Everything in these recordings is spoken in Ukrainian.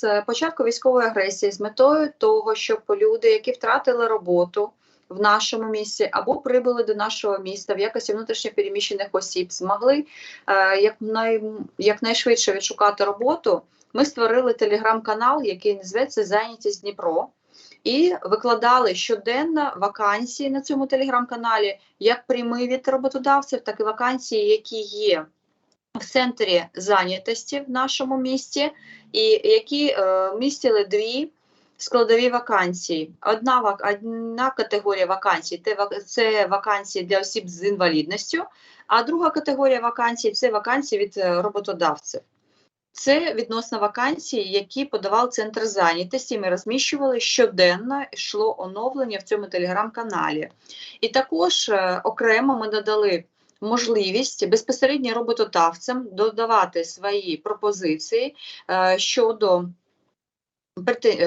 з початку військової агресії з метою того, щоб люди, які втратили роботу в нашому місті або прибули до нашого міста в якості внутрішньопереміщених осіб, змогли е, якнай, якнайшвидше відшукати роботу. Ми створили телеграм-канал, який називається Зайнятість Дніпро. І викладали щоденно вакансії на цьому телеграм-каналі, як прямі від роботодавців, так і вакансії, які є в центрі зайнятості в нашому місті, і які е, містили дві складові вакансії. Одна одна категорія вакансій це, вакансії для осіб з інвалідністю, а друга категорія вакансій це вакансії від е, роботодавців. Це відносно вакансій, які подавав центр зайнятості. Ми розміщували щоденно йшло оновлення в цьому телеграм-каналі. І також е, окремо ми надали можливість безпосередньо роботодавцям додавати свої пропозиції е, щодо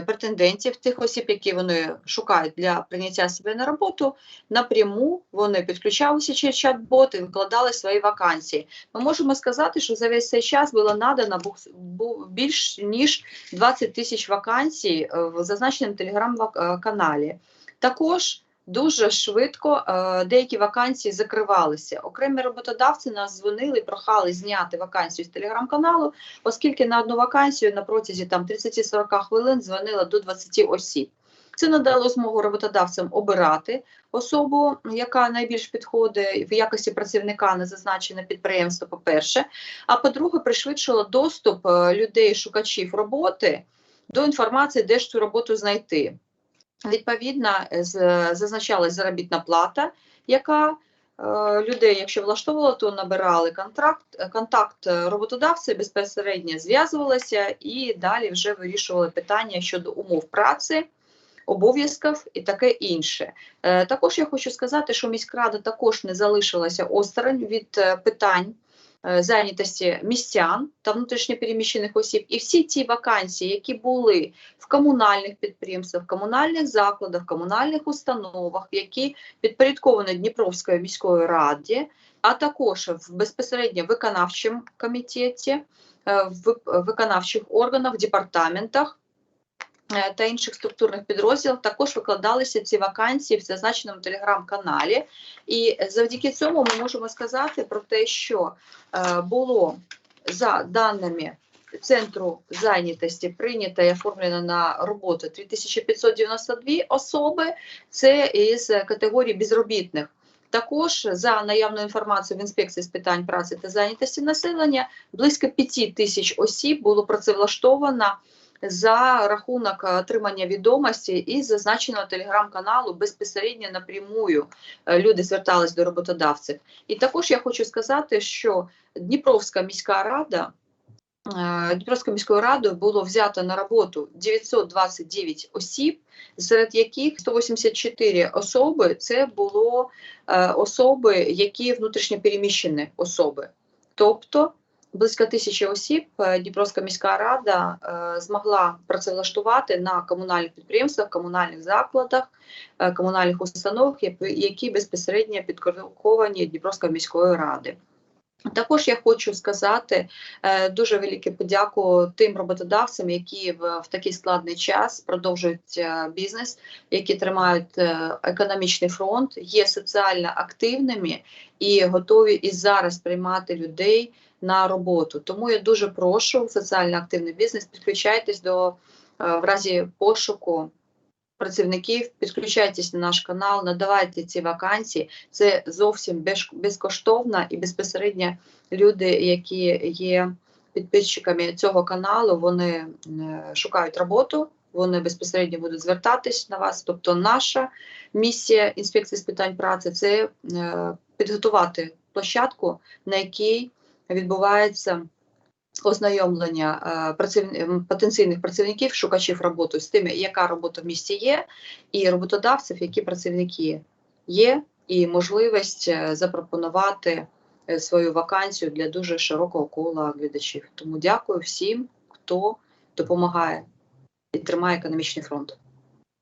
претендентів, тих осіб, які вони шукають для прийняття себе на роботу, напряму вони підключалися через чат-бот і викладали свої вакансії. Ми можемо сказати, що за весь цей час було надано більш ніж 20 тисяч вакансій е, в зазначеному телеграм-каналі. Також Дуже швидко е, деякі вакансії закривалися. Окремі роботодавці нас дзвонили, прохали зняти вакансію з телеграм-каналу, оскільки на одну вакансію на протязі там 30-40 хвилин дзвонило до 20 осіб. Це надало змогу роботодавцям обирати особу, яка найбільш підходить в якості працівника на зазначене підприємство. По-перше, а по-друге, пришвидшило доступ е, людей, шукачів роботи до інформації, де ж цю роботу знайти. Відповідно, з- зазначалась заробітна плата, яка е, людей, якщо влаштовувала, то набирали контракт, е, контакт е, роботодавця, безпосередньо зв'язувалися і далі вже вирішували питання щодо умов праці, обов'язків і таке інше. Е, Також я хочу сказати, що міськрада також не залишилася осторонь від е, питань е, зайнятості містян та внутрішньопереміщених осіб, і всі ті вакансії, які були в комунальних підприємствах, в комунальних закладах, в комунальних установах, які підпорядковані Дніпровської міської раді, а також в безпосередньо виконавчому комітеті, е, в виконавчих органах, департаментах. Е, Та інших структурних підрозділах також викладалися ці вакансії в зазначеному телеграм-каналі, і завдяки цьому ми можемо сказати про те, що е, було за даними центру зайнятості прийнято і оформлено на роботу 3592 особи. Це із категорії безробітних. Також за наявною інформацією в інспекції з питань праці та зайнятості населення близько 5 тисяч осіб було працевлаштовано за рахунок е, отримання відомості із зазначеного телеграм-каналу безпосередньо напрямую е, люди звертались до роботодавців. І також я хочу сказати, що Дніпровська міська рада. е, Дніпровською міською радою було взято на роботу 929 осіб, серед яких 184 особи це було е, особи, які внутрішньо переміщені особи. Тобто близько тисячі осіб е, Дніпровська міська рада е, змогла працевлаштувати на комунальних підприємствах, комунальних закладах, е, комунальних установах, які- безпосередньо підкорковані Дніпровської міської ради. Також я хочу сказати е, дуже велике подяку тим роботодавцям, які в, такий складний час продовжують е, бізнес, які тримають е, економічний фронт, є соціально активними і готові і зараз приймати людей на роботу. Тому я дуже прошу соціально активний бізнес, підключайтесь до в разі пошуку працівників, підключайтесь на наш канал, надавайте ці вакансії. Це зовсім без, безкоштовно і безпосередньо люди, які є підписчиками цього каналу, вони е, шукають роботу. Вони безпосередньо будуть звертатись на вас. Тобто, наша місія інспекції з питань праці це е, підготувати площадку, на якій відбувається ознайомлення е, праців... потенційних працівників, шукачів роботи з тими, яка робота в місті є, і роботодавців, які працівники є, і можливість е, запропонувати е, свою вакансію для дуже широкого кола глядачів. Тому дякую всім, хто допомагає і тримає економічний фронт.